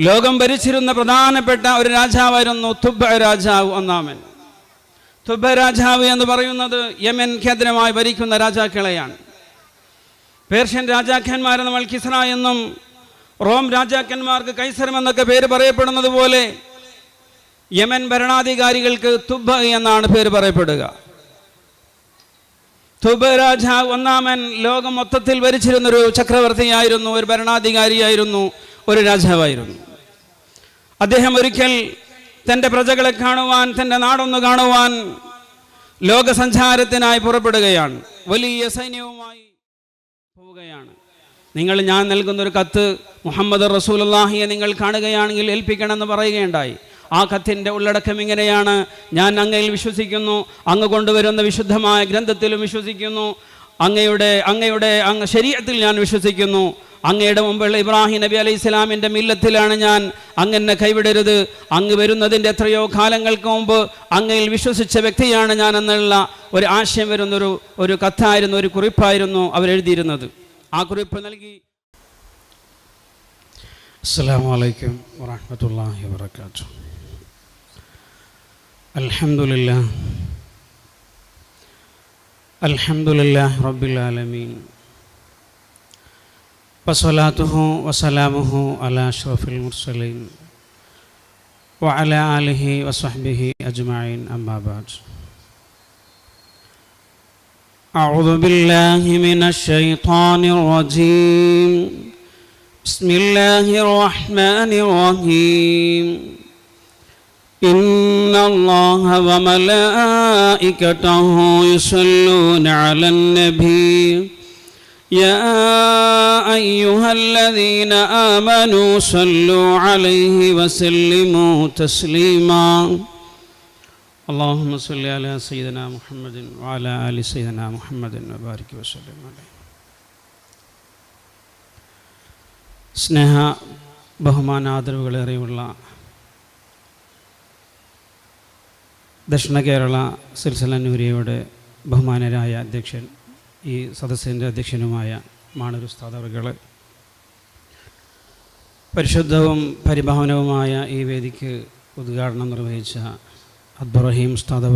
ലോകം ഭരിച്ചിരുന്ന പ്രധാനപ്പെട്ട ഒരു രാജാവായിരുന്നു തുബ രാജാവ് ഒന്നാമൻ. തുബ രാജാവ് എന്ന് പറയുന്നത് യമൻ കേന്ദ്രമായി ഭരിക്കുന്ന രാജാക്കളെയാണ്. പേർഷ്യൻ രാജാക്കന്മാരെ നമ്മൾ കിസ്ര എന്നും റോം രാജാക്കന്മാർക്ക് കൈസരം എന്നൊക്കെ പേര് പറയപ്പെടുന്നത് പോലെ യമൻ ഭരണാധികാരികൾക്ക് തുബ എന്നാണ് പേര് പറയപ്പെടുക. തുബ രാജാവ് ഒന്നാമൻ ലോകം മൊത്തത്തിൽ ഭരിച്ചിരുന്നൊരു ചക്രവർത്തിയായിരുന്നു ഒരു ഭരണാധികാരിയായിരുന്നു. ഒരു രാജാവായിരുന്നു. അദ്ദേഹം ഒരിക്കൽ തന്റെ പ്രജകളെ കാണുവാൻ തന്റെ നാടൊന്ന് കാണുവാൻ ലോകസഞ്ചാരത്തിനായി പുറപ്പെടുകയാണ്. വലിയ സൈന്യവുമായി പോവുകയാണ്. നിങ്ങൾ ഞാൻ നൽകുന്ന ഒരു കത്ത് മുഹമ്മദ് റസൂലുള്ളാഹിയെ നിങ്ങൾ കാണുകയാണെങ്കിൽ ഏൽപ്പിക്കണമെന്ന് പറയുകയുണ്ടായി. ആ കത്തിന്റെ ഉള്ളടക്കം ഇങ്ങനെയാണ്. ഞാൻ അങ്ങയിൽ വിശ്വസിക്കുന്നു. അങ്ങ് കൊണ്ടുവരുന്ന വിശുദ്ധമായ ഗ്രന്ഥത്തിലും വിശ്വസിക്കുന്നു. അങ്ങയുടെ അങ്ങയുടെ അങ്ങ് ശരീരത്തിൽ ഞാൻ വിശ്വസിക്കുന്നു. അങ്ങയുടെ മുമ്പുള്ള ഇബ്രാഹിം നബി അലൈഹി ഇസ്ലാമിന്റെ മില്ലത്തിലാണ് ഞാൻ അങ്ങനെ കൈവിടരുത്. അങ്ങ് വരുന്നതിന്റെ എത്രയോ കാലങ്ങൾക്ക് മുമ്പ് അങ്ങയിൽ വിശ്വസിച്ച വ്യക്തിയാണ് ഞാൻ എന്നുള്ള ഒരു ആശയം വരുന്നൊരു ഒരു കത്തായിരുന്നു ഒരു കുറിപ്പായിരുന്നു അവരെഴുതിയിരുന്നത് ആ കുറിപ്പ് നൽകി. അസ്സാം വലൈക്കും വാഹമത്തല്ലാഹി വാത്തു അലഹമുല്ല അൽഹംദുലില്ലാ റബ്ബിൽ ആലമീൻ. വസ്സലാത്തുഹു വസ്സലാമുഹു അലാ അഷ്റഫിൽ മുർസലീൻ وعلى آله وصحبه أجمعين أما بعد أعوذ بالله من الشيطان الرجيم بسم الله الرحمن الرحيم إن الله وملائكته يصلون على النبي يا أيها الذين آمنوا صلوا عليه وسلموا تسليما اللهم صل على سيدنا محمد وعلى آل سيدنا محمد وبارك وسلم عليه സ്നേഹ ബഹുമാനാദരവുകളേറെയുള്ള ദക്ഷിണ കേരള സിൽസിലന്നൂരിയയുടെ ബഹുമാനരായ അധ്യക്ഷൻ ഈ സദസ്സിന്റെ അധ്യക്ഷനുമായ മാണൂർ ഉസ്താദ് പരിശുദ്ധവും പരിഭാവനവുമായ ഈ വേദിക്ക് ഉദ്ഘാടനം നിർവഹിച്ച അബ്ദുറഹീം ഉസ്താദ്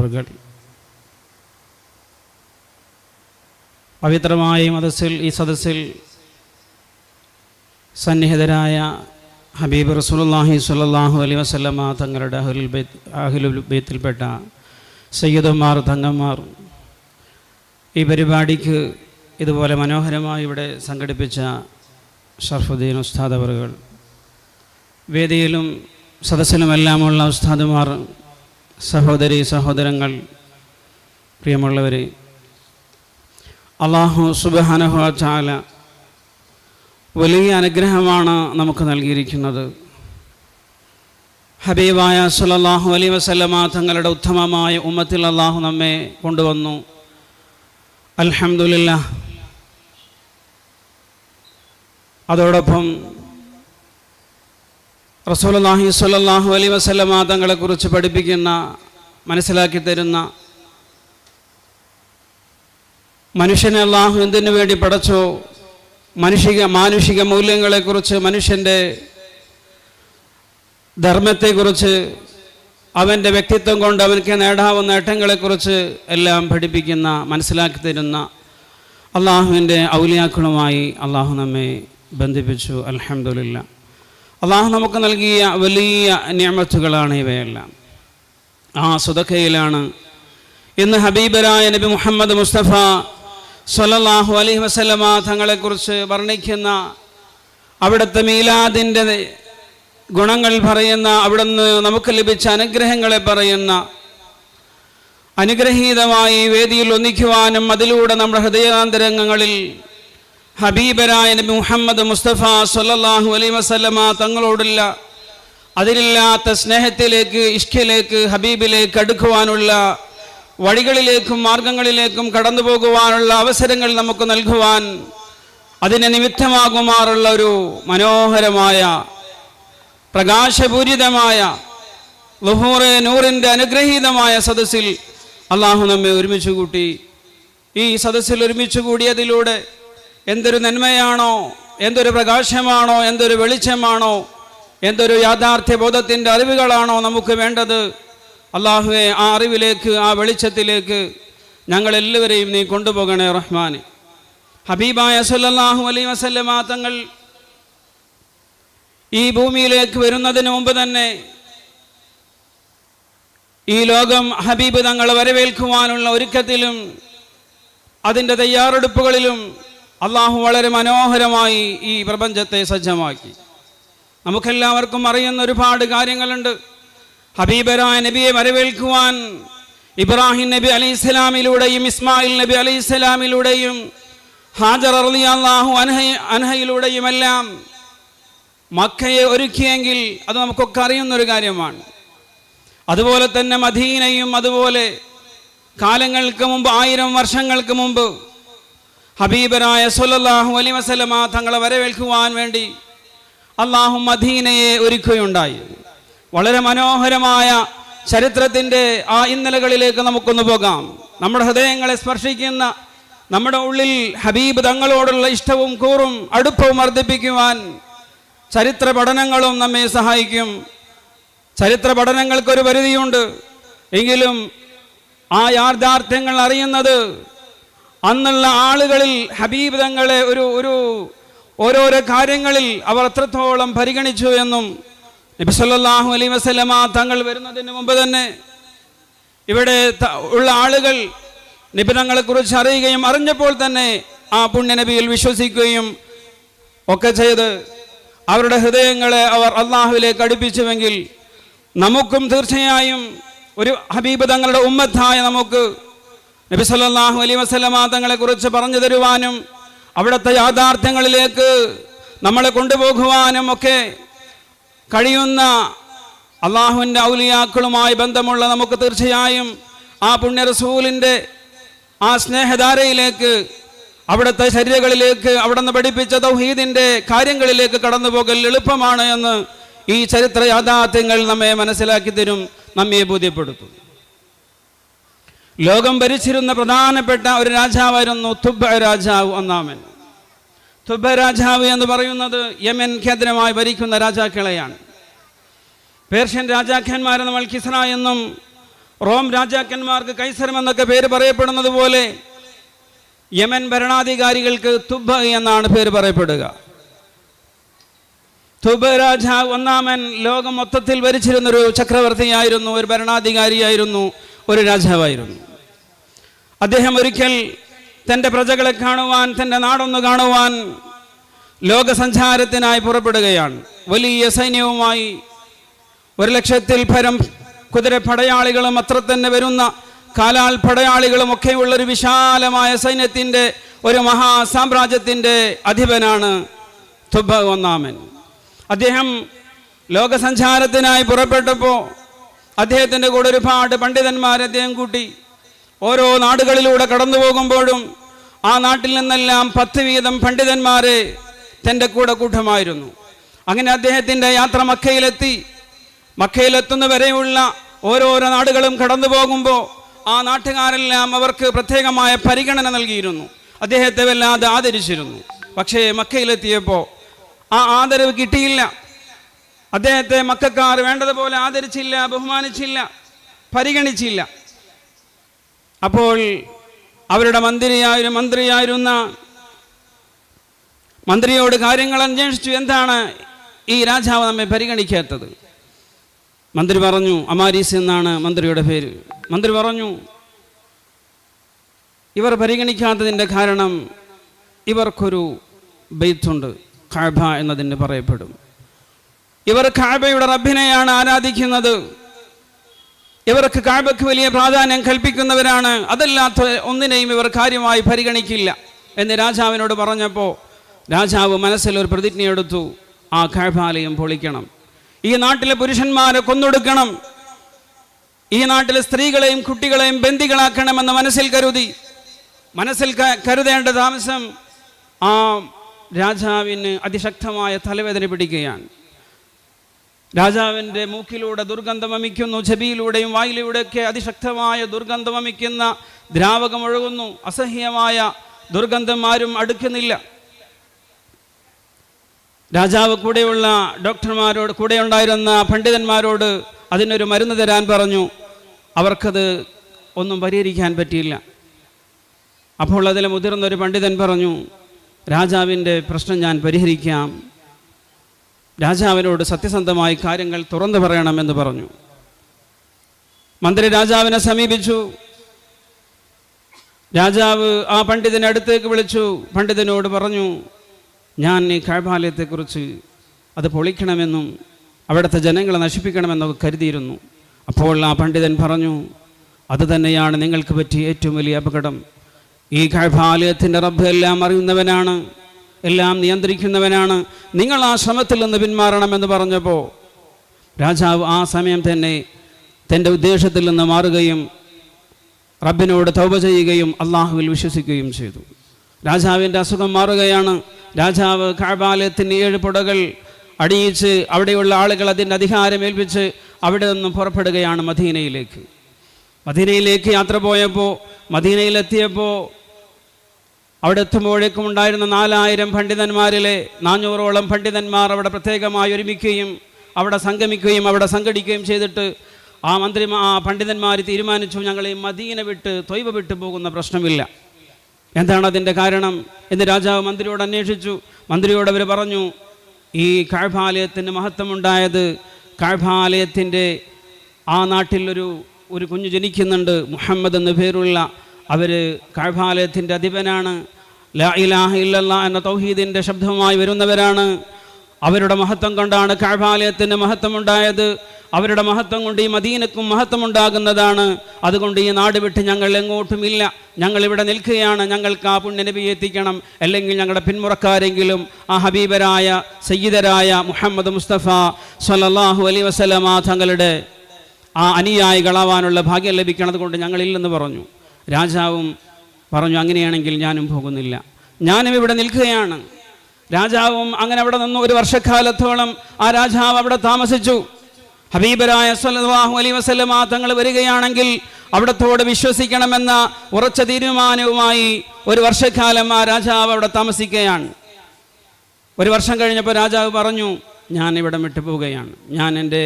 പവിത്രമായ മതസ്സിൽ ഈ സദസ്സിൽ സന്നിഹിതരായ ഹബീബ് റസൂലുള്ളാഹി സ്വല്ലല്ലാഹു അലൈഹി വസല്ലമ തങ്ങളുടെ അഹുൽ ബൈത്ത് അഹ്ലുൽ ബൈത്തിൽപ്പെട്ട സയ്യിദുമാർ തങ്ങന്മാർ ഈ പരിപാടിക്ക് ഇതുപോലെ മനോഹരമായി ഇവിടെ സംഘടിപ്പിച്ച ഷർഫുദ്ദീൻ ഉസ്താദ് അവറുകൾ. വേദിയിലും സദസ്സിലുമെല്ലാമുള്ള ഉസ്താദുമാർ സഹോദരി സഹോദരങ്ങൾ പ്രിയമുള്ളവർ അള്ളാഹു സുബാനഹു ചാല വലിയ അനുഗ്രഹമാണ് നമുക്ക് നൽകിയിരിക്കുന്നത്. ഹബീബായ സുലല്ലാഹു അലൈഹി വസല്ലമ തങ്ങളുടെ ഉത്തമമായ ഉമ്മത്തിൽ അള്ളാഹു നമ്മെ കൊണ്ടുവന്നു. അൽഹംദുലില്ല അതോടൊപ്പം റസൂലുള്ളാഹി സ്വല്ലല്ലാഹു അലൈഹി വസല്ലമ തങ്ങളെക്കുറിച്ച് പഠിപ്പിക്കുന്ന മനസ്സിലാക്കി തരുന്ന മനുഷ്യനെ അള്ളാഹു എന്തിനു വേണ്ടി പഠിച്ചോ മനുഷിക മാനുഷിക മൂല്യങ്ങളെക്കുറിച്ച് മനുഷ്യന്റെ ധർമ്മത്തെക്കുറിച്ച് അവന്റെ വ്യക്തിത്വം കൊണ്ട് അവനക്ക് നേടാവുന്ന നേട്ടങ്ങളെക്കുറിച്ച് എല്ലാം പഠിപ്പിക്കുന്ന മനസ്സിലാക്കി തരുന്ന അള്ളാഹുവിന്റെ ഔലിയാക്കളുമായി അള്ളാഹു നമ്മെ ബന്ധിപ്പിച്ചു. അലഹമുല്ല അള്ളാഹു നമുക്ക് നൽകിയ വലിയ നിയമത്തുകളാണ് ഇവയെല്ലാം. ആ സുതക്കയിലാണ് ഇന്ന് ഹബീബരായ നബി മുഹമ്മദ് മുസ്തഫ സൊല്ലാഹു അലൈഹി വസല്ലമ തങ്ങളെക്കുറിച്ച് വർണിക്കുന്ന അവിടുത്തെ മീലാദിന്റെ ഗുണങ്ങൾ പറയുന്ന അവിടുന്ന് നമുക്ക് ലഭിച്ച അനുഗ്രഹങ്ങളെ പറയുന്ന അനുഗ്രഹീതമായി വേദിയിൽ ഒന്നിക്കുവാനും അതിലൂടെ നമ്മുടെ ഹൃദയാന്തരംഗങ്ങളിൽ ഹബീബരായ നബി മുഹമ്മദ് മുസ്തഫ സല്ലല്ലാഹു അലൈ വസല്ലമ തങ്ങളോടുള്ള അതിലില്ലാത്ത സ്നേഹത്തിലേക്ക് ഇഷ്കിലേക്ക് ഹബീബിലേക്ക് അടുക്കുവാനുള്ള വഴികളിലേക്കും മാർഗങ്ങളിലേക്കും കടന്നു പോകുവാനുള്ള അവസരങ്ങൾ നമുക്ക് നൽകുവാൻ അതിനെ നിമിത്തമാകുമാറുള്ള ഒരു മനോഹരമായ പ്രകാശപൂരിതമായ ലുഹൂറെ നൂറിന്റെ അനുഗ്രഹീതമായ സദസ്സിൽ അള്ളാഹു നമ്മെ ഒരുമിച്ച് കൂട്ടി. ഈ സദസ്സിൽ ഒരുമിച്ച് കൂടിയതിലൂടെ എന്തൊരു നന്മയാണോ എന്തൊരു പ്രകാശമാണോ എന്തൊരു വെളിച്ചമാണോ എന്തൊരു യാഥാർത്ഥ്യ ബോധത്തിന്റെ അറിവുകളാണോ നമുക്ക് വേണ്ടത്? അള്ളാഹുവെ ആ അറിവിലേക്ക് ആ വെളിച്ചത്തിലേക്ക് ഞങ്ങളെല്ലാവരെയും നീ കൊണ്ടുപോകണേ റഹ്മാൻ ഹബീബായ സല്ലാഹു അലൈ വസല്ലമ തങ്ങൾ ഈ ഭൂമിയിലേക്ക് വരുന്നതിന് മുമ്പ് തന്നെ ഈ ലോകം ഹബീബ് തങ്ങളെ വരവേൽക്കുവാനുള്ള ഒരുക്കത്തിലും അതിന്റെ തയ്യാറെടുപ്പുകളിലും അള്ളാഹു വളരെ മനോഹരമായി ഈ പ്രപഞ്ചത്തെ സജ്ജമാക്കി. നമുക്കെല്ലാവർക്കും അറിയുന്ന ഒരുപാട് കാര്യങ്ങളുണ്ട്. ഹബീബരായ നബിയെ വരവേൽക്കുവാൻ ഇബ്രാഹിം നബി അലി ഇസ്ലാമിലൂടെയും ഇസ്മായിൽ നബി അലി ഇസ്ലാമിലൂടെയും ഹാജർ അള്ളാഹു അൻഹ മക്കയെ ഒരുക്കിയെങ്കിൽ അത് നമുക്കൊക്കെ അറിയുന്നൊരു കാര്യമാണ്. അതുപോലെ തന്നെ മദീനയും അതുപോലെ കാലങ്ങൾക്ക് മുമ്പ് ആയിരം വർഷങ്ങൾക്ക് മുമ്പ് ഹബീബരായ സല്ലല്ലാഹു അലി വസലമ തങ്ങളെ വരവേൽക്കുവാൻ വേണ്ടി അള്ളാഹു മദീനയെ ഒരുക്കുകയുണ്ടായി. വളരെ മനോഹരമായ ചരിത്രത്തിന്റെ ആ ഇന്നലകളിലേക്ക് നമുക്കൊന്ന് പോകാം. നമ്മുടെ ഹൃദയങ്ങളെ സ്പർശിക്കുന്ന നമ്മുടെ ഉള്ളിൽ ഹബീബ് തങ്ങളോടുള്ള ഇഷ്ടവും കൂറും അടുപ്പവും വർദ്ധിപ്പിക്കുവാൻ ചരിത്ര പഠനങ്ങളും നമ്മെ സഹായിക്കും. ചരിത്ര പഠനങ്ങൾക്കൊരു പരിധിയുണ്ട്. എങ്കിലും ആ യാഥാർത്ഥ്യങ്ങൾ അറിയുന്നത് അന്നുള്ള ആളുകളിൽ ഹബീബ് തങ്ങളെ ഒരു ഒരു ഓരോരോ കാര്യങ്ങളിൽ അവർ എത്രത്തോളം പരിഗണിച്ചു എന്നും നബി സല്ലല്ലാഹു അലൈഹി വസല്ലമ തങ്ങൾ വരുന്നതിന് മുമ്പ് തന്നെ ഇവിടെ ഉള്ള ആളുകൾ നിബിനങ്ങളെക്കുറിച്ച് അറിയുകയും അറിഞ്ഞപ്പോൾ തന്നെ ആ പുണ്യനബിയിൽ വിശ്വസിക്കുകയും ഒക്കെ ചെയ്ത് അവരുടെ ഹൃദയങ്ങളെ അവർ അള്ളാഹുവിലേക്ക് അടുപ്പിച്ചുവെങ്കിൽ നമുക്കും തീർച്ചയായും ഒരു ഹബീബ് തങ്ങളുടെ ഉമ്മത്തായ നമുക്ക് നബി സല്ലാഹു വസല്ലമ തങ്ങളെ കുറിച്ച് പറഞ്ഞു തരുവാനും അവിടുത്തെ യാഥാർത്ഥ്യങ്ങളിലേക്ക് നമ്മളെ കൊണ്ടുപോകുവാനും ഒക്കെ കഴിയുന്ന അള്ളാഹുവിന്റെ ഔലിയാക്കളുമായി ബന്ധമുള്ള നമുക്ക് തീർച്ചയായും ആ പുണ്യ റസൂലിന്റെ ആ സ്നേഹധാരയിലേക്ക് അവിടുത്തെ ശരീരങ്ങളിലേക്ക് അവിടെ നിന്ന് പഠിപ്പിച്ച തൗഹീദിന്റെ കാര്യങ്ങളിലേക്ക് കടന്നു പോകൽ എളുപ്പമാണ് എന്ന് ഈ ചരിത്ര യാഥാർത്ഥ്യങ്ങൾ നമ്മെ മനസ്സിലാക്കി തരും നമ്മെ ബോധ്യപ്പെടുത്തും. ലോകം ഭരിച്ചിരുന്ന പ്രധാനപ്പെട്ട ഒരു രാജാവായിരുന്നു തുബ രാജാവ് ഒന്നാമൻ. തുബ രാജാവ് എന്ന് പറയുന്നത് യമൻ കേന്ദ്രമായി ഭരിക്കുന്ന രാജാക്കളെയാണ്. പേർഷ്യൻ രാജാക്കന്മാരെ നമ്മൾ കിസ്ര എന്നും റോം രാജാക്കന്മാർക്ക് കൈസരം എന്നൊക്കെ പേര് പറയപ്പെടുന്നത് പോലെ യമൻ ഭരണാധികാരികൾക്ക് തുബ്ബ എന്നാണ് പേര് പറയപ്പെടുക. തുബ രാജാവ് ഒന്നാമൻ ലോകം മൊത്തത്തിൽ ഭരിച്ചിരുന്നൊരു ചക്രവർത്തിയായിരുന്നു ഒരു ഭരണാധികാരിയായിരുന്നു ഒരു രാജാവായിരുന്നു. അദ്ദേഹം ഒരിക്കൽ തന്റെ പ്രജകളെ കാണുവാൻ തന്റെ നാടൊന്ന് കാണുവാൻ ലോകസഞ്ചാരത്തിനായി പുറപ്പെടുകയാണ്. വലിയ സൈന്യവുമായി ഒരു ലക്ഷത്തിൽ പരം കുതിര പടയാളികളും അത്ര തന്നെ വരുന്ന കാലാൽ പടയാളികളും ഒക്കെയുള്ള ഒരു വിശാലമായ സൈന്യത്തിന്റെ ഒരു മഹാസാമ്രാജ്യത്തിന്റെ അധിപനാണ് തുബ ഒന്നാമൻ. അദ്ദേഹം ലോകസഞ്ചാരത്തിനായി പുറപ്പെട്ടപ്പോൾ അദ്ദേഹത്തിന്റെ കൂടെ ഒരുപാട് പണ്ഡിതന്മാർ അദ്ദേഹം കൂട്ടി. ഓരോ നാടുകളിലൂടെ കടന്നു പോകുമ്പോഴും ആ നാട്ടിൽ നിന്നെല്ലാം പത്ത് വീതം പണ്ഡിതന്മാരെ തന്റെ കൂടെ കൂട്ടമായിരുന്നു. അങ്ങനെ അദ്ദേഹത്തിന്റെ യാത്ര മക്കയിലെത്തി. മക്കയിലെത്തുന്ന വരെയുള്ള ഓരോരോ നാടുകളും കടന്നു പോകുമ്പോൾ ആ നാട്ടുകാരെല്ലാം അവർക്ക് പ്രത്യേകമായ പരിഗണന നൽകിയിരുന്നു. അദ്ദേഹത്തെ വല്ലാതെ ആദരിച്ചിരുന്നു. പക്ഷേ മക്കയിലെത്തിയപ്പോൾ ആ ആദരവ് കിട്ടിയില്ല. അദ്ദേഹത്തെ മക്കാർ വേണ്ടതുപോലെ ആദരിച്ചില്ല ബഹുമാനിച്ചില്ല പരിഗണിച്ചില്ല. അപ്പോൾ അവരുടെ മന്ത്രിയായൊരു മന്ത്രിയായിരുന്ന മന്ത്രിയോട് കാര്യങ്ങൾ അന്വേഷിച്ചു. എന്താണ് ഈ രാജാവ് നമ്മെ പരിഗണിക്കാത്തത്? മന്ത്രി പറഞ്ഞു അമാരീസ് എന്നാണ് മന്ത്രിയുടെ പേര്. മന്ത്രി പറഞ്ഞു ഇവർ പരിഗണിക്കാത്തതിന്റെ കാരണം ഇവർക്കൊരു ബെയ്ത്തുണ്ട് കാബ എന്നതിന് പറയപ്പെടും. ഇവർ കാബയുടെ റബ്ബിനെയാണ് ആരാധിക്കുന്നത്. ഇവർക്ക് കാബയ്ക്ക് വലിയ പ്രാധാന്യം കൽപ്പിക്കുന്നവരാണ്. അതല്ലാത്ത ഒന്നിനെയും ഇവർ കാര്യമായി പരിഗണിക്കില്ല. എന്ന് രാജാവിനോട് പറഞ്ഞപ്പോൾ രാജാവ് മനസ്സിൽ ഒരു പ്രതിജ്ഞയെടുത്തു ആ കാബാലയം പൊളിക്കണം. ഈ നാട്ടിലെ പുരുഷന്മാരെ കൊന്നൊടുക്കണം. ഈ നാട്ടിലെ സ്ത്രീകളെയും കുട്ടികളെയും ബന്ദികളാക്കണമെന്ന് മനസ്സിൽ കരുതി. മനസ്സിൽ കരുതേണ്ട താമസം ആ രാജാവിന് അതിശക്തമായ തലവേദന പിടിക്കുകയാണ്. രാജാവിന്റെ മൂക്കിലൂടെ ദുർഗന്ധം വമിക്കുന്നു ചെവിയിലൂടെയും വായിലൂടെയൊക്കെ അതിശക്തമായ ദുർഗന്ധം വമിക്കുന്ന ദ്രാവകം ഒഴുകുന്നു. അസഹ്യമായ ദുർഗന്ധം ആരും അടുക്കുന്നില്ല. രാജാവ് കൂടെയുള്ള ഡോക്ടർമാരോട് കൂടെ ഉണ്ടായിരുന്ന പണ്ഡിതന്മാരോട് അതിനൊരു മരുന്ന് തരാൻ പറഞ്ഞു. അവർക്കത് ഒന്നും പരിഹരിക്കാൻ പറ്റിയില്ല. അപ്പോൾ അതിൽ മുതിർന്നൊരു പണ്ഡിതൻ പറഞ്ഞു രാജാവിന്റെ പ്രശ്നം ഞാൻ പരിഹരിക്കാം. രാജാവിനോട് സത്യസന്ധമായി കാര്യങ്ങൾ തുറന്നു പറയണമെന്ന് പറഞ്ഞു. മന്ത്രി രാജാവിനെ സമീപിച്ചു. രാജാവ് ആ പണ്ഡിതനെ അടുത്തേക്ക് വിളിച്ചു. പണ്ഡിതനോട് പറഞ്ഞു ഞാൻ ഈ കഴബാലയത്തെക്കുറിച്ച് അത് പൊളിക്കണമെന്നും അവിടുത്തെ ജനങ്ങളെ നശിപ്പിക്കണമെന്നൊക്കെ കരുതിയിരുന്നു. അപ്പോൾ ആ പണ്ഡിതൻ പറഞ്ഞു അത് തന്നെയാണ് നിങ്ങൾക്ക് പറ്റിയ ഏറ്റവും വലിയ അപകടം. ഈ കഴബാലയത്തിന്റെ റബ്ബ് എല്ലാം അറിയുന്നവനാണ് എല്ലാം നിയന്ത്രിക്കുന്നവനാണ്. നിങ്ങൾ ആ ശ്രമത്തിൽ നിന്ന് പിന്മാറണമെന്ന് പറഞ്ഞപ്പോൾ രാജാവ് ആ സമയം തന്നെ തന്റെ ഉദ്ദേശത്തിൽ നിന്ന് മാറുകയും റബ്ബിനോട് തൗപ ചെയ്യുകയും അള്ളാഹുവിൽ വിശ്വസിക്കുകയും ചെയ്തു. രാജാവിന്റെ അസുഖം മാറുകയാണ്. രാജാവ് കഴബാലയത്തിന്റെ ഏഴ് പുടകൾ അടിയിച്ച് അവിടെയുള്ള ആളുകൾ അതിന്റെ അധികാരം ഏൽപ്പിച്ച് അവിടെ നിന്നും പുറപ്പെടുകയാണ് മദീനയിലേക്ക്. മദീനയിലേക്ക് യാത്ര പോയപ്പോൾ മദീനയിലെത്തിയപ്പോൾ അവിടെ എത്തുമ്പോഴേക്കും ഉണ്ടായിരുന്ന നാലായിരം പണ്ഡിതന്മാരിലെ നാനൂറോളം പണ്ഡിതന്മാർ അവിടെ പ്രത്യേകമായി ഒരുമിക്കുകയും അവിടെ സംഗമിക്കുകയും അവിടെ സംഘടിക്കുകയും ചെയ്തിട്ട് ആ മന്ത്രി ആ പണ്ഡിതന്മാർ തീരുമാനിച്ചു ഞങ്ങൾ ഈ മദീന വിട്ട് തൊയ്വ വിട്ടു പോകുന്ന പ്രശ്നമില്ല. എന്താണ് അതിന്റെ കാരണം? എന്ന് രാജാവ് മന്ത്രിയോട് അന്വേഷിച്ചു. മന്ത്രിയോട് അവർ പറഞ്ഞു ഈ കാഴ്ഭാലയത്തിന് മഹത്വമുണ്ടായത് കാഴ്ഭാലയത്തിന്റെ ആ നാട്ടിലൊരു ഒരു കുഞ്ഞ് ജനിക്കുന്നുണ്ട് മുഹമ്മദ് എന്ന പേരുള്ള. അവർ കാഴ്ഭാലയത്തിന്റെ അധിപനാണ്. ലാ ഇലാഹ ഇല്ലല്ലാ എന്ന തൗഹീദിന്റെ ശബ്ദവുമായി വരുന്നവരാണ്. അവരുടെ മഹത്വം കൊണ്ടാണ് കാഴ്ഭാലയത്തിന്റെ മഹത്വമുണ്ടായത്. അവരുടെ മഹത്വം കൊണ്ട് ഈ മദീനക്കും മഹത്വമുണ്ടാകുന്നതാണ്. അതുകൊണ്ട് ഈ നാട് വിട്ട് ഞങ്ങൾ എങ്ങോട്ടുമില്ല ഞങ്ങൾ ഇവിടെ നിൽക്കുകയാണ്. ഞങ്ങൾക്ക് ആ പുണ്യനബി എത്തിക്കണം. അല്ലെങ്കിൽ ഞങ്ങളുടെ പിന്മുറക്കാരെങ്കിലും ആ ഹബീബരായ സയ്യിദരായ മുഹമ്മദ് മുസ്തഫ സലല്ലാഹു അലൈ വസല്ലമ തങ്ങളുടെ ആ അനുയായികളാവാനുള്ള ഭാഗ്യം ലഭിക്കണത് കൊണ്ട് ഞങ്ങളില്ലെന്ന് പറഞ്ഞു. രാജാവും പറഞ്ഞു അങ്ങനെയാണെങ്കിൽ ഞാനും പോകുന്നില്ല. ഞാനും ഇവിടെ നിൽക്കുകയാണ്. രാജാവും അങ്ങനെ അവിടെ നിന്ന് ഒരു വർഷക്കാലത്തോളം ആ രാജാവ് അവിടെ താമസിച്ചു. ഹബീബരായ സല്ലല്ലാഹു അലൈഹി വസല്ലമ തങ്ങൾ വരികയാണെങ്കിൽ അവിടത്തോട് വിശ്വസിക്കണമെന്ന ഉറച്ച തീരുമാനവുമായി ഒരു വർഷക്കാലം ആ രാജാവ് അവിടെ താമസിക്കുകയാണ്. ഒരു വർഷം കഴിഞ്ഞപ്പോൾ രാജാവ് പറഞ്ഞു ഞാൻ ഇവിടെ വിട്ടു പോവുകയാണ്. ഞാൻ എന്റെ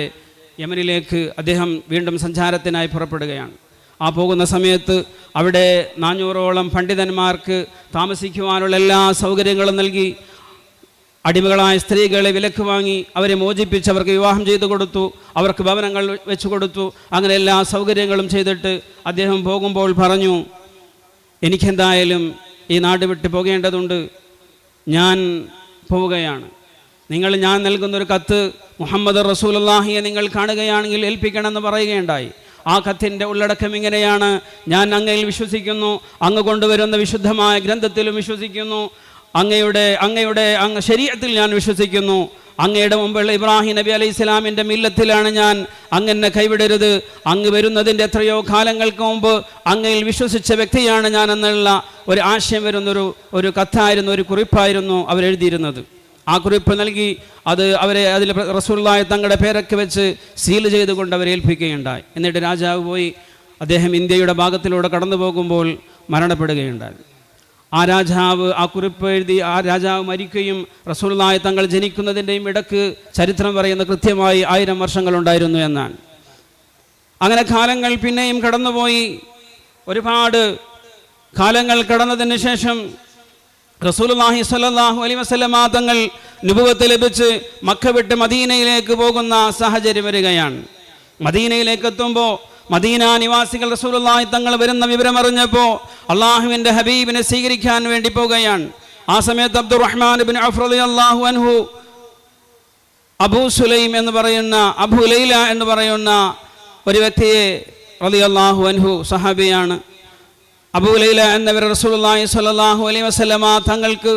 യമനിലേക്ക് അദ്ദേഹം വീണ്ടും സഞ്ചാരത്തിനായി പുറപ്പെടുകയാണ്. ആ പോകുന്ന സമയത്ത് അവിടെ നാനൂറോളം പണ്ഡിതന്മാർക്ക് താമസിക്കുവാനുള്ള എല്ലാ സൗകര്യങ്ങളും നൽകി. അടിമകളായ സ്ത്രീകളെ വിലക്ക് വാങ്ങി അവരെ മോചിപ്പിച്ച് അവർക്ക് വിവാഹം ചെയ്തു കൊടുത്തു അവർക്ക് ഭവനങ്ങൾ വെച്ചു കൊടുത്തു അങ്ങനെ എല്ലാ സൗകര്യങ്ങളും ചെയ്തിട്ട് അദ്ദേഹം പോകുമ്പോൾ പറഞ്ഞു എനിക്കെന്തായാലും ഈ നാട് വിട്ട് പോകേണ്ടതുണ്ട്. ഞാൻ പോവുകയാണ്. നിങ്ങൾ ഞാൻ നൽകുന്നൊരു കത്ത് മുഹമ്മദ് റസൂലല്ലാഹിയെ നിങ്ങൾ കാണുകയാണെങ്കിൽ ഏൽപ്പിക്കണമെന്ന് പറയുകയുണ്ടായി. ആ കത്തിന്റെ ഉള്ളടക്കം ഇങ്ങനെയാണ്. ഞാൻ അങ്ങയിൽ വിശ്വസിക്കുന്നു. അങ്ങ് കൊണ്ടുവരുന്ന വിശുദ്ധമായ ഗ്രന്ഥത്തിലും വിശ്വസിക്കുന്നു. അങ്ങയുടെ അങ്ങയുടെ അങ്ങ് ശരീരത്തിൽ ഞാൻ വിശ്വസിക്കുന്നു. അങ്ങയുടെ മുമ്പുള്ള ഇബ്രാഹിം നബി അലൈഹി ഇസ്ലാമിന്റെ മില്ലത്തിലാണ് ഞാൻ. അങ്ങനെ കൈവിടരുത്. അങ്ങ് വരുന്നതിന്റെ എത്രയോ കാലങ്ങൾക്ക് മുമ്പ് അങ്ങയിൽ വിശ്വസിച്ച വ്യക്തിയാണ് ഞാൻ എന്നുള്ള ഒരു ആശയം വരുന്നൊരു ഒരു കത്തായിരുന്നു ഒരു കുറിപ്പായിരുന്നു അവരെഴുതിയിരുന്നത്. ആ കുറിപ്പ് നൽകി അത് അവരെ അതിൽ റസൂള്ളായ തങ്ങളുടെ പേരൊക്കെ വെച്ച് സീൽ ചെയ്തുകൊണ്ട് അവരെ ഏൽപ്പിക്കുകയുണ്ടായി. എന്നിട്ട് രാജാവ് പോയി അദ്ദേഹം ഇന്ത്യയുടെ ഭാഗത്തിലൂടെ കടന്നു പോകുമ്പോൾ മരണപ്പെടുകയുണ്ടായി. ആ രാജാവ് ആ കുറിപ്പ് എഴുതി ആ രാജാവ് മരിക്കുകയും റസൂലായ തങ്ങൾ ജനിക്കുന്നതിന്റെയും ഇടയ്ക്ക് ചരിത്രം പറയുന്ന കൃത്യമായി ആയിരം വർഷങ്ങളുണ്ടായിരുന്നു എന്നാണ്. അങ്ങനെ കാലങ്ങൾ പിന്നെയും കടന്നുപോയി. ഒരുപാട് കാലങ്ങൾ കടന്നതിന് ശേഷം റസൂലുള്ളാഹി സ്വല്ലല്ലാഹു അലൈഹി വസല്ലമ തങ്ങൾ നുബുവത്ത് ലഭിച്ച് മക്ക വിട്ട് മദീനയിലേക്ക് പോകുന്ന സാഹചര്യം വരികയാണ്. മദീനയിലേക്ക് എത്തുമ്പോൾ മദീന നിവാസികൾ റസൂലുള്ളാഹി തങ്ങൾ വരുന്ന വിവരം അറിഞ്ഞപ്പോൾ അള്ളാഹുവിന്റെ ഹബീബിനെ സ്വീകരിക്കാൻ വേണ്ടി പോകുകയാണ് ആ സമയത്ത് അബ്ദുറഹ്മാൻ ബിൻ അഫ് റളിയല്ലാഹു അൻഹു അബൂ സുലൈം എന്ന് പറയുന്ന അബു ലൈല എന്ന് പറയുന്ന ഒരു വ്യക്തിയെ റളിയല്ലാഹു അൻഹു സഹാബിയാണ്. അബൂ ലൈല എന്നവർ റസൂലുള്ളാഹി സ്വല്ലല്ലാഹു അലൈഹി വസല്ലമ തങ്ങൾക്ക്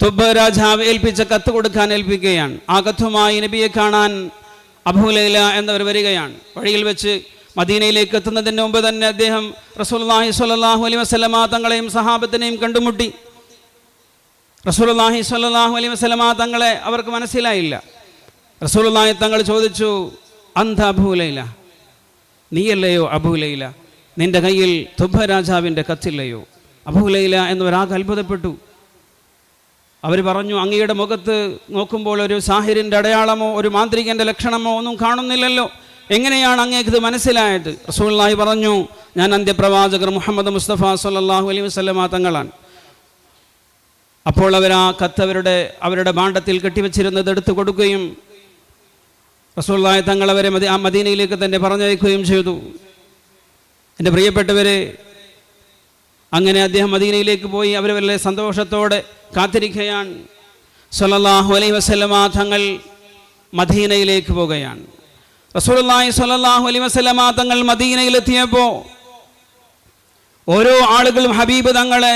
തുബ്ബ രാജാവ് ഏൽപ്പിച്ച കത്ത് കൊടുക്കാൻ ഏൽപ്പിക്കുകയാണ്. ആ കത്തുമായി നബിയെ കാണാൻ അബൂ ലൈല എന്നവർ വരികയാണ്. വഴിയിൽ വെച്ച് മദീനയിലേക്ക് എത്തുന്നതിന് മുമ്പ് തന്നെ അദ്ദേഹം റസൂലുള്ളാഹി സ്വല്ലാഹു അലൈ വസല്ലമ തങ്ങളെയും സഹാബത്തിനെയും കണ്ടുമുട്ടി. റസൂലുള്ളാഹി സ്വല്ലാഹു അലൈ വസല്ലമ തങ്ങളെ അവർക്ക് മനസ്സിലായില്ല. റസൂലുള്ളാഹി തങ്ങൾ ചോദിച്ചു അന്ത അബൂലൈല നീയല്ലയോ അബൂലൈല നിന്റെ കയ്യിൽ തുബ്ബ രാജാവിന്റെ കത്തില്ലയോ? അബൂലൈല എന്നവരാകെ അത്ഭുതപ്പെട്ടു. അവർ പറഞ്ഞു അങ്ങയുടെ മുഖത്ത് നോക്കുമ്പോൾ ഒരു സാഹിരിന്റെ അടയാളമോ ഒരു മാന്ത്രികന്റെ ലക്ഷണമോ ഒന്നും കാണുന്നില്ലല്ലോ. എങ്ങനെയാണ് അങ്ങേക്ക് ഇത് മനസ്സിലായത്? റസൂള്ളാഹി പറഞ്ഞു ഞാൻ അന്ത്യപ്രവാചകർ മുഹമ്മദ് മുസ്തഫ സല്ലല്ലാഹു അലൈഹി വസല്ലമ തങ്ങളാണ്. അപ്പോൾ അവർ ആ കത്ത് അവരുടെ ഭാണ്ഡത്തിൽ കെട്ടിവെച്ചിരുന്നത് എടുത്തു കൊടുക്കുകയും റസൂള്ളാഹി തങ്ങൾ അവരെ മദി ആ മദീനയിലേക്ക് തന്നെ പറഞ്ഞയക്കുകയും ചെയ്തു. എന്റെ പ്രിയപ്പെട്ടവരെ അങ്ങനെ അദ്ദേഹം മദീനയിലേക്ക് പോയി അവർ വളരെ സന്തോഷത്തോടെ കാത്തിരിക്കുകയാണ്. സല്ലല്ലാഹു അലൈ വസല്ലമ തങ്ങൾ മദീനയിലേക്ക് പോവുകയാണ്. റസൂലി സ്വല്ലല്ലാഹു അലൈ വസല്ലമ തങ്ങൾ മദീനയിലെത്തിയപ്പോൾ ഓരോ ആളുകളും ഹബീബ് തങ്ങളെ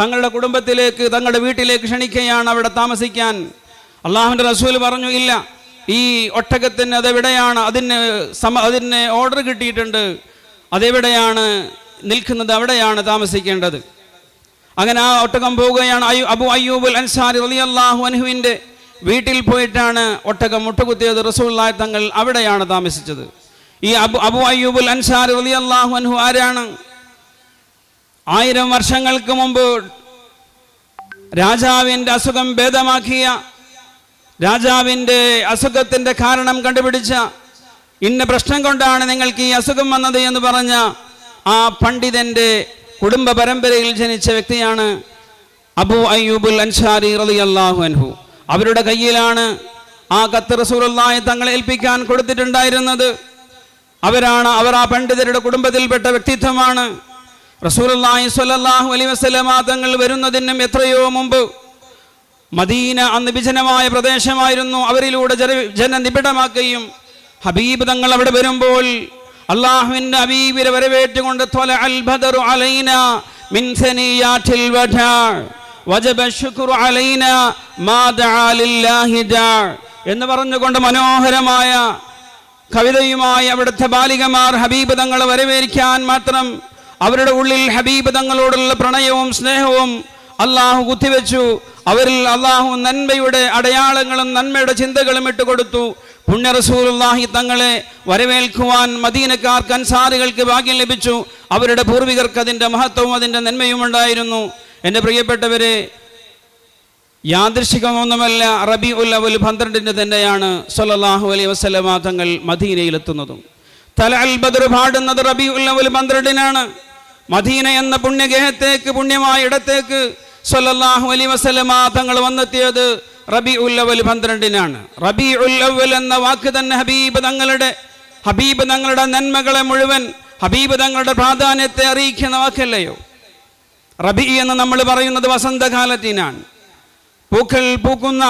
തങ്ങളുടെ കുടുംബത്തിലേക്ക് തങ്ങളുടെ വീട്ടിലേക്ക് ക്ഷണിക്കുകയാണ് അവിടെ താമസിക്കാൻ. അള്ളാഹുവിന്റെ റസൂൽ പറഞ്ഞു ഇല്ല ഈ ഒട്ടകത്തിന് അതെവിടെയാണ്? അതിന് സമ അതിന് ഓർഡർ കിട്ടിയിട്ടുണ്ട്. അതെവിടെയാണ്? നിൽക്കുന്നത് അവിടെയാണ് താമസിക്കേണ്ടത്. അങ്ങനെ ആ ഒട്ടകം പോവുകയാണ് അയ്യു അബു അയ്യൂബുൽ അൻസാരി റളിയല്ലാഹു അനുഹുവിന്റെ വീട്ടിൽ പോയിട്ടാണ് ഒട്ടകം മുട്ടുകുത്തിയത്. റസൂലുള്ളാഹി തങ്ങൾ അവിടെയാണ് താമസിച്ചത്. ഈ അബു അബു അയ്യൂബുൽ അൻസാരി റളിയല്ലാഹു അനുഹു ആരാണ്? ആയിരം വർഷങ്ങൾക്ക് മുമ്പ് രാജാവിന്റെ അസുഖം ഭേദമാക്കിയ രാജാവിന്റെ അസുഖത്തിന്റെ കാരണം കണ്ടുപിടിച്ച ഇന്ന പ്രശ്നം കൊണ്ടാണ് നിങ്ങൾക്ക് ഈ അസുഖം വന്നത് എന്ന് പറഞ്ഞ ആ പണ്ഡിതന്റെ കുടുംബ പരമ്പരയിൽ ജനിച്ച വ്യക്തിയാണ് അബു അയ്യൂബുൽ അൻസാരി റതി അള്ളാഹു അൻഹു. അവരുടെ കയ്യിലാണ് ആ കത്ത് റസൂലുള്ളാഹി തങ്ങളെ ഏൽപ്പിക്കാൻ കൊടുത്തിട്ടുണ്ടായിരുന്നത്. അവരാണ് അവർ ആ പണ്ഡിതരുടെ കുടുംബത്തിൽപ്പെട്ട വ്യക്തിത്വമാണ്. റസൂലുള്ളാഹി സ്വല്ലല്ലാഹു അലൈഹി വസല്ലമ തങ്ങൾ വരുന്നതിനും എത്രയോ മുമ്പ് മദീന അന്ന് വിജനമായ പ്രദേശമായിരുന്നു. അവരിലൂടെ ജന ജനനിബിഡമാക്കുകയും ഹബീബ് തങ്ങൾ അവിടെ വരുമ്പോൾ അള്ളാഹുവിന്റെ വരവേറ്റുകൊണ്ട് കൊണ്ട് തൊല ബദറു അലൈന മിൻ സനിയാറ്റിൽ വധാ വജബ ശുക്രു അലൈന എന്ന് പറഞ്ഞുകൊണ്ട് മനോഹരമായ കവിതയുമായി അവിടുത്തെ ബാലികമാർ ഹബീബ് തങ്ങളെ വരവേൽക്കാൻ മാത്രം അവരുടെ ഉള്ളിൽ ഹബീബ് തങ്ങളോടുള്ള പ്രണയവും സ്നേഹവും അള്ളാഹു കുത്തിവെച്ചു. അവരിൽ അള്ളാഹു നന്മയുടെ അടയാളങ്ങളും നന്മയുടെ ചിന്തകളും ഇട്ടുകൊടുത്തു. പുണ്യ റസൂലുള്ളാഹി തങ്ങളെ വരവേൽക്കുവാൻ മദീനക്കാർക്ക് അൻസാറുകൾക്ക് ഭാഗ്യം ലഭിച്ചു. അവരുടെ പൂർവികർക്ക് അതിന്റെ മഹത്വവും അതിന്റെ നന്മയും ഉണ്ടായിരുന്നു. എന്റെ പ്രിയപ്പെട്ടവരെ യാദൃശികമൊന്നുമല്ല റബി ഉൽ അവൽ പന്ത്രണ്ടിന് തന്നെയാണ് സൊല്ലാഹു അലൈ വസ്ലമാ തങ്ങൾ മദീനയിലെത്തുന്നതും. തല അൽ ബദർ പാടുന്നത് റബി ഉൽ അവൽ പന്ത്രണ്ടിനാണ്. മദീന എന്ന പുണ്യഗേഹത്തേക്ക് പുണ്യമായ ഇടത്തേക്ക് സല്ലല്ലാഹു അലി വസല്ലമ തങ്ങൾ വന്നെത്തിയത് റബി ഉൽ അവൽ പന്ത്രണ്ടിനാണ്. റബി ഉൽ അവൽ എന്ന വാക്ക് തന്നെ ഹബീബ് തങ്ങളുടെ ഹബീബ് തങ്ങളുടെ നന്മകളെ മുഴുവൻ ഹബീബ് തങ്ങളുടെ പ്രാധാന്യത്തെ അറിയിക്കുന്ന വാക്കല്ലയോ? റബി എന്ന് നമ്മൾ പറയുന്നത് വസന്തകാലത്തിനാണ്. പൂക്കൾ പൂക്കുന്ന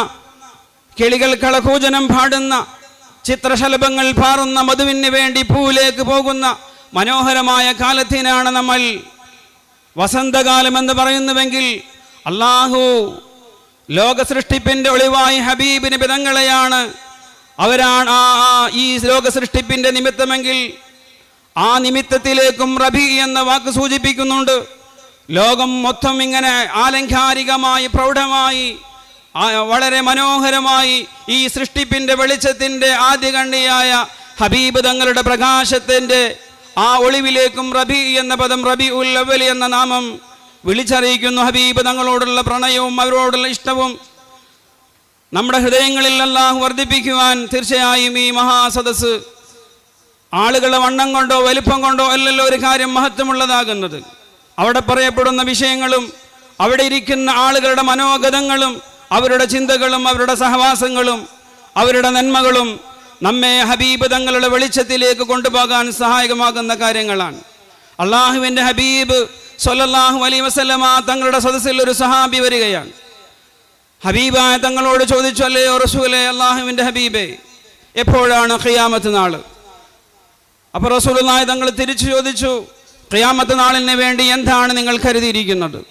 കിളികൾ കളകൂജനം പാടുന്ന ചിത്രശലഭങ്ങൾ പാറുന്ന മധുവിന് വേണ്ടി പൂവിലേക്ക് പോകുന്ന മനോഹരമായ കാലത്തിനാണ് നമ്മൾ വസന്തകാലം എന്ന് പറയുന്നുവെങ്കിൽ അള്ളാഹു ലോക സൃഷ്ടിപ്പിന്റെ ഒളിവായി ഹബീബിന് പിതങ്ങളെയാണ്. അവരാണ് ആ ഈ ലോക സൃഷ്ടിപ്പിന്റെ നിമിത്തമെങ്കിൽ ആ നിമിത്തത്തിലേക്കും റബി എന്ന വാക്ക് സൂചിപ്പിക്കുന്നുണ്ട്. ലോകം മൊത്തം ഇങ്ങനെ ആലങ്കാരികമായി പ്രൗഢമായി വളരെ മനോഹരമായി ഈ സൃഷ്ടിപ്പിന്റെ വെളിച്ചത്തിന്റെ ആദ്യകണ്ണിയായ ഹബീബ് തങ്ങളുടെ പ്രകാശത്തിന്റെ ആ ഒളിവിലേക്കും റബി എന്ന പദം റബി ഉൽ എന്ന നാമം വിളിച്ചറിയിക്കുന്നു ഹബീബ് തങ്ങളോടുള്ള പ്രണയവും അവരോടുള്ള ഇഷ്ടവും. നമ്മുടെ ഹൃദയങ്ങളിൽ അല്ലാഹു വർദ്ധിപ്പിക്കുവാൻ തീർച്ചയായും ഈ മഹാസദസ് ആളുകളുടെ വണ്ണം കൊണ്ടോ വലിപ്പം കൊണ്ടോ അല്ലല്ലോ ഒരു കാര്യം മഹത്വമുള്ളതാകുന്നത്. അവിടെ പറയപ്പെടുന്ന വിഷയങ്ങളും അവിടെ ഇരിക്കുന്ന ആളുകളുടെ മനോഗതങ്ങളും അവരുടെ ചിന്തകളും അവരുടെ സഹവാസങ്ങളും അവരുടെ നന്മകളും നമ്മെ ഹബീബ് തങ്ങളുടെ വെളിച്ചത്തിലേക്ക് കൊണ്ടുപോകാൻ സഹായകമാകുന്ന കാര്യങ്ങളാണ്. അള്ളാഹുവിന്റെ ഹബീബ് സൊല്ലാഹു അലൈ വസല്ലമ തങ്ങളുടെ സദസ്സിൽ ഒരു സഹാബി വരികയാണ്. ഹബീബായ തങ്ങളോട് ചോദിച്ചു അല്ലയോ റസൂലെ അള്ളാഹുവിന്റെ ഹബീബേ എപ്പോഴാണ് ഖിയാമത്ത് നാൾ? അപ്പോൾ റസൂലുള്ളാഹി തങ്ങൾ തിരിച്ചു ചോദിച്ചു ഖിയാമത്ത് നാളിന് വേണ്ടി എന്താണ് നിങ്ങൾ കരുതിയിരിക്കുന്നത്?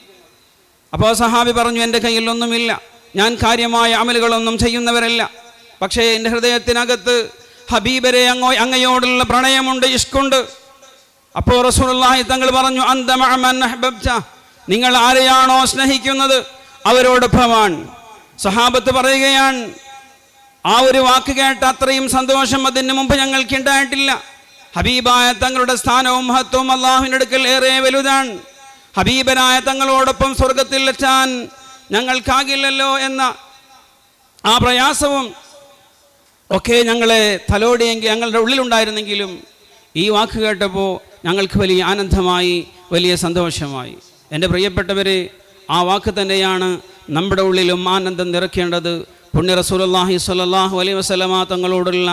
അപ്പോൾ സഹാബി പറഞ്ഞു എന്റെ കയ്യിലൊന്നുമില്ല. ഞാൻ കാര്യമായ അമലുകളൊന്നും ചെയ്യുന്നവരല്ല. പക്ഷേ എന്റെ ഹൃദയത്തിനകത്ത് ഹബീബരെ അങ്ങോ അങ്ങയോടുള്ള പ്രണയമുണ്ട് ഇഷ്കുണ്ട്. അപ്പോൾ റസൂലുള്ളാഹി തങ്ങൾ പറഞ്ഞു നിങ്ങൾ ആരെയാണോ സ്നേഹിക്കുന്നത്? അവരോടൊപ്പമാണ് സഹാബത്ത് പറയുകയാണ് ആ ഒരു വാക്ക് കേട്ട അത്രയും സന്തോഷം അതിന് മുമ്പ് ഞങ്ങൾക്ക് ഉണ്ടായിട്ടില്ല. ഹബീബായ തങ്ങളുടെ സ്ഥാനവും മഹത്വവും അള്ളാഹുവിന്റെ അടുക്കൽ ഏറെ വലുതാണ്. ഹബീബനായ തങ്ങളോടൊപ്പം സ്വർഗത്തിൽ എത്താൻ ഞങ്ങൾക്കാകില്ലല്ലോ എന്ന ആ പ്രയാസവും ഒക്കെ ഞങ്ങളെ തലോടിയെങ്കിൽ ഞങ്ങളുടെ ഉള്ളിലുണ്ടായിരുന്നെങ്കിലും ഈ വാക്ക് കേട്ടപ്പോൾ ഞങ്ങൾക്ക് വലിയ ആനന്ദമായി വലിയ സന്തോഷമായി. എന്റെ പ്രിയപ്പെട്ടവരെ ആ വാക്ക് തന്നെയാണ് നമ്മുടെ ഉള്ളിലും ആനന്ദം നിറയ്ക്കേണ്ടത്. പുണ്യ റസൂലുള്ളാഹി സ്വല്ലല്ലാഹു അലൈ വസല്ലമ തങ്ങളോടുള്ള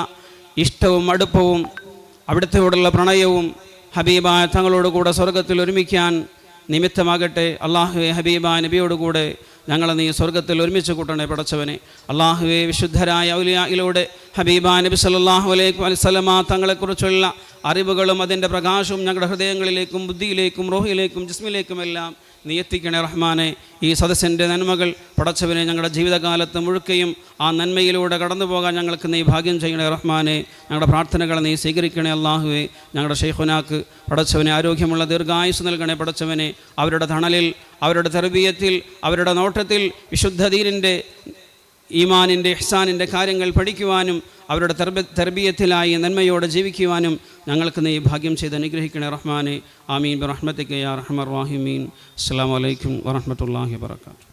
ഇഷ്ടവും അടുപ്പവും അവിടുത്തെയോടുള്ള പ്രണയവും ഹബീബായ തങ്ങളോട് കൂടെ സ്വർഗത്തിൽ ഒരുമിക്കാൻ നിമിത്തമാകട്ടെ. അള്ളാഹുവെ ഹബീബ നബിയോടുകൂടെ ഞങ്ങളെ നീ സ്വർഗത്തിൽ ഒരുമിച്ച് കൂട്ടണേ പടച്ചവനെ. അള്ളാഹുവെ വിശുദ്ധരായ ഔലിയായിലൂടെ ഹബീബ നബി സല്ലാഹു അലൈഹി വസല്ലമ തങ്ങളെക്കുറിച്ചുള്ള അറിവുകളും അതിന്റെ പ്രകാശവും ഞങ്ങളുടെ ഹൃദയങ്ങളിലേക്കും ബുദ്ധിയിലേക്കും റോഹിയിലേക്കും ജിസ്മിലേക്കുമെല്ലാം നീ എത്തിക്കണേ റഹ്മാനെ. ഈ സദസ്സിന്റെ നന്മകൾ പടച്ചവനെ ഞങ്ങളുടെ ജീവിതകാലത്ത് മുഴുക്കയും ആ നന്മയിലൂടെ കടന്നു പോകാൻ ഞങ്ങൾക്ക് നീ ഭാഗ്യം ചെയ്യണേ റഹ്മാനെ. ഞങ്ങളുടെ പ്രാർത്ഥനകൾ നീ സ്വീകരിക്കണേ അള്ളാഹുവെ ഞങ്ങളുടെ ഷെയ്ഖുനാക്ക് പടച്ചവനെ ആരോഗ്യമുള്ള ദീർഘായുസ് നൽകണേ പടച്ചവനെ. അവരുടെ തണലിൽ അവരുടെ തെർബീയത്തിൽ അവരുടെ നോട്ടത്തിൽ വിശുദ്ധ ദീനിന്റെ ഈമാനിന്റെ ഇഹ്സാനിന്റെ കാര്യങ്ങൾ പഠിക്കുവാനും അവരുടെ തെർബ തെർബീയത്തിലായി നന്മയോടെ ജീവിക്കുവാനും ഞങ്ങൾക്ക് നീ ഭാഗ്യം ചെയ്ത് അനുഗ്രഹിക്കണേ റഹ്മാനെ. ആമീൻ. ബറഹ്മത്തിക്ക് യാ റഹ്മർ വാഹിമീൻ അസ്സാം വലൈക്കും വറഹമത്തല്ലാഹി വാത്തു